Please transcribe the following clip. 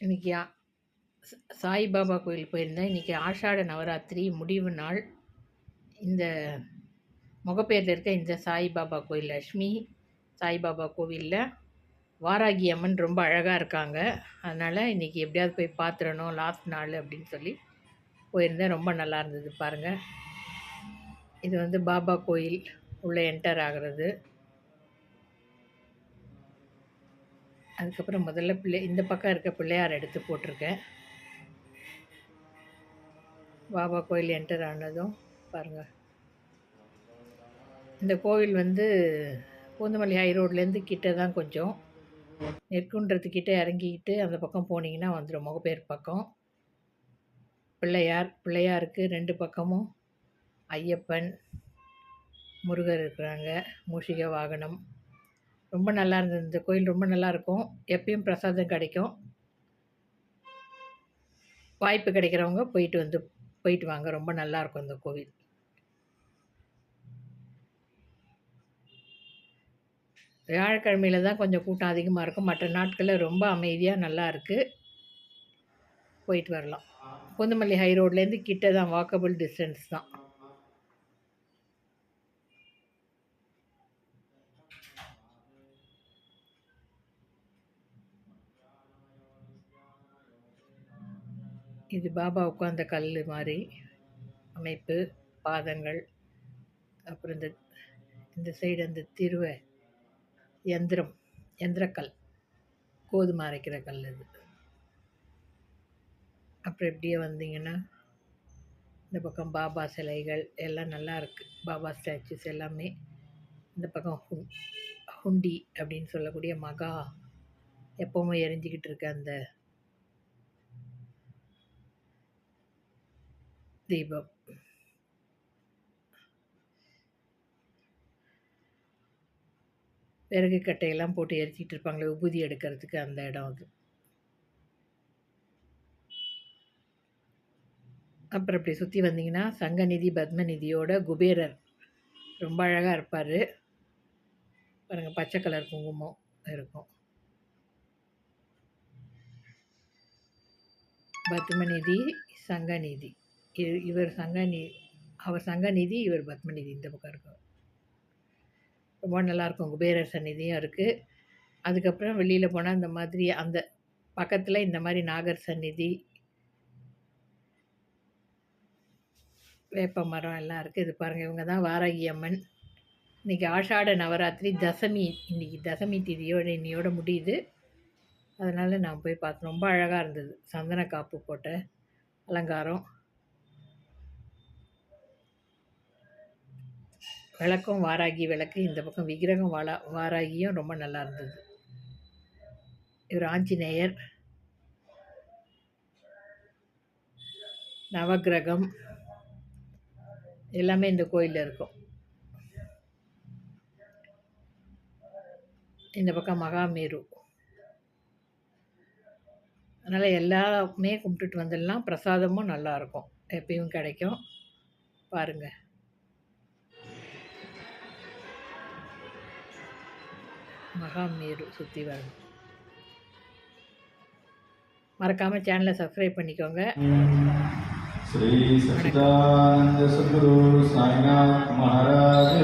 இன்னைக்கு சாய்பாபா கோயில் போயிருந்தேன். இன்னைக்கு ஆஷாட நவராத்திரி முடிவு நாள். இந்த மொகப்பேர்ல இருக்க இந்த சாய்பாபா கோயில் லக்ஷ்மி சாய்பாபா கோவிலில் வாராகி அம்மன் ரொம்ப அழகாக இருக்காங்க. அதனால் இன்னைக்கு எப்படியாவது போய் பார்த்துடணும் லாஸ்ட் நாள் அப்படின்னு சொல்லி போயிருந்தேன். ரொம்ப நல்லா இருந்தது பாருங்கள் இது வந்து பாபா கோயில் உள்ளே என்டர் ஆகிறது அதுக்கப்புறம் முதல்ல பிள்ளை இந்த பக்கம் இருக்க பிள்ளையார் எடுத்து போட்டிருக்கேன். பாபா கோயில் என்டர் ஆனதும் பாருங்கள் இந்த கோவில் வந்து பூந்தமல்லி ஹை ரோட்லேருந்து கிட்ட தான் கொஞ்சம். நெற்குன்றத்துக்கிட்ட இறங்கிக்கிட்டு அந்த பக்கம் போனீங்கன்னா வந்துடும் முகப்பேர் பக்கம். பிள்ளையார் பிள்ளையாருக்கு ரெண்டு பக்கமும் ஐயப்பன், முருகர் இருக்கிறாங்க. மூஷிக வாகனம். ரொம்ப நல்லா இருந்தது. இந்த கோயில் ரொம்ப நல்லாயிருக்கும். எப்பயும் பிரசாதம் கிடைக்கும். வாய்ப்பு கிடைக்கிறவங்க போயிட்டு வந்து போயிட்டு வாங்க. ரொம்ப நல்லாயிருக்கும் இந்த கோவில். வியாழக்கிழமையில தான் கொஞ்சம் கூட்டம் அதிகமாக இருக்கும். மற்ற நாட்களில் ரொம்ப அமைதியாக நல்லா இருக்குது போயிட்டு வரலாம். பூந்தமல்லி ஹை ரோட்லேருந்து கிட்ட தான் வாக்கபிள் டிஸ்டன்ஸ் தான். இது பாபா உட்காந்த கல் மாதிரி அமைப்பு, பாதங்கள். அப்புறம் இந்த இந்த சைடு அந்த திருவ எந்திரம் எந்திரக்கல் கோதுமை அரைக்கிற கல் அது. அப்புறம் இப்படியே வந்தீங்கன்னா, இந்த பக்கம் பாபா சிலைகள் எல்லாம் நல்லா இருக்குது பாபா ஸ்டாச்சுஸ் எல்லாமே. இந்த பக்கம் ஹு ஹுண்டி அப்படின்னு சொல்லக்கூடிய மகா எப்போவுமே எரிஞ்சிக்கிட்டு இருக்க அந்த தீபம். விறகு கட்டையெல்லாம் போட்டு எரிச்சிட்டு இருப்பாங்களே, உபூதி எடுக்கிறதுக்கு அந்த இடம் அது. அப்புறம் இப்படி சுற்றி வந்தீங்கன்னா, சங்கநிதி, பத்மநிதியோட குபேரர். ரொம்ப அழகாக இருப்பார் பாருங்கள் பச்சை கலர் குங்குமம் இருக்கும். பத்மநிதி, சங்கநிதி. இவர் இவர் சங்கநி அவர் சங்கநிதி, இவர் பத்மநிதி இந்த பக்கம் இருக்கும் ரொம்ப நல்லாயிருக்கும். குபேரர் சந்நிதியும் இருக்குது அதுக்கப்புறம் வெளியில் போனால் இந்த மாதிரி அந்த பக்கத்தில் இந்த மாதிரி நாகர் சந்நிதி. வேப்ப மரம் எல்லாம் இருக்குது இது பாருங்கள் இவங்க தான் வாராகி அம்மன். இன்னைக்கு ஆஷாட நவராத்திரி தசமி இன்றைக்கி தசமி திதியோட இன்னையோட முடியுது. அதனால் நான் போய் பார்த்தேன். ரொம்ப அழகாக இருந்தது. சந்தன காப்பு போட்ட அலங்காரம். விளக்கும் வாராகி விளக்கு. இந்த பக்கம் விக்கிரகம் வாலா வாராகியும் ரொம்ப நல்லா இருந்தது. இவர் ஆஞ்சநேயர். நவக்கிரகம். எல்லாமே இந்த கோயிலில் இருக்கும். இந்த பக்கம் மகாமேரு. அதனால் எல்லாமே கும்பிட்டுட்டு வந்துடலாம். பிரசாதமும் நல்லாயிருக்கும். எப்பயும் கிடைக்கும். பாருங்கள் மகா மகாமேரு சுற்றி வரணும். மறக்காமல் சேனலை சப்ஸ்கிரைப் பண்ணிக்கோங்க. ஸ்ரீ சச்சிதானந்த சத்குரு சாய்நாத் மகாராஜ்